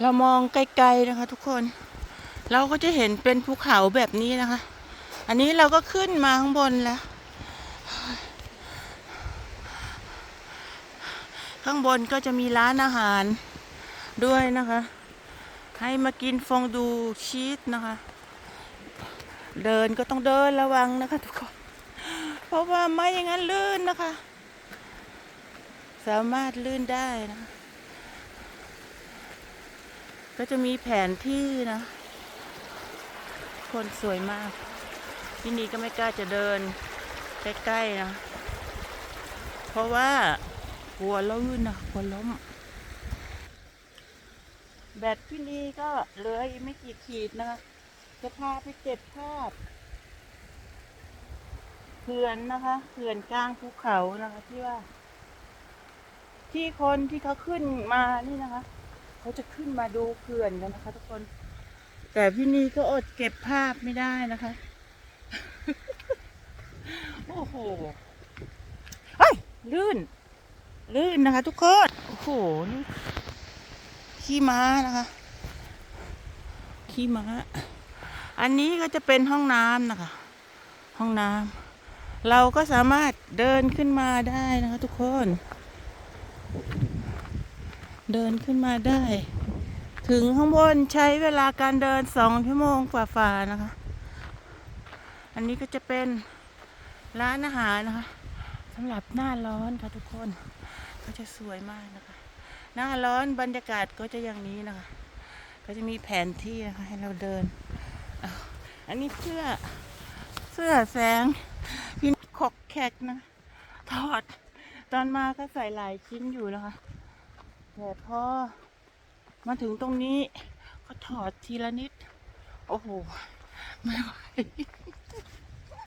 เรามองไกลๆนะคะ ทุกคน เราก็จะเห็นเป็นภูเขาแบบนี้นะคะ อันนี้เราก็ขึ้นมาข้างบนแล้ว ข้างบนก็จะมีร้านอาหารด้วยนะคะ ให้มากินฟองดูชีสนะคะ เดินก็ต้องเดินระวังนะคะ ทุกคน เพราะว่าไม่อย่างนั้นลื่นนะคะ สามารถลื่นได้นะ ก็จะมีแผนที่นะ คนสวยมาก ที่นี่ก็ไม่กล้าจะเดิน ใกล้ๆนะ เพราะว่าหัวลื่นนะหัวล้ม แบตที่นี่ก็เหลืออีกไม่กี่ขีดนะคะจะพาไปเก็บภาพเขื่อนนะคะเขื่อนกลางภูเขานะคะที่ว่า ที่คนที่เขาขึ้นมานี่นะคะ เขาจะขึ้นมาดูเขื่อนกันนะคะ ทุกคน แต่พี่นีก็อดเก็บภาพไม่ได้นะคะ โอ้โหเฮ้ยลื่น ลื่นนะคะ ทุกคน โอ้โหนี่ขี้ม้านะคะขี้ม้า อันนี้ก็จะเป็นห้องน้ำนะคะ ห้องน้ำเราก็สามารถเดินขึ้นมาได้นะคะ ทุกคน เดินขึ้นมาได้ ถึงข้างบนใช้เวลาการเดินสองชั่วโมงกว่าฝ่านะคะ อันนี้ก็จะเป็นร้านอาหารนะคะสำหรับหน้าร้อนค่ะทุกคนก็จะสวยมากนะคะ หน้าร้อนบรรยากาศก็จะอย่างนี้นะคะ ก็จะมีแผนที่นะคะให้เราเดิน อันนี้เสื้อเสื้อแสงพินขกแขกนะ ถอด ตอนมาก็ใส่หลายชิ้นอยู่นะคะ แต่พอมาถึงตรงนี้ ก็ถอดทีละนิด โอ้โห ไม่ไหว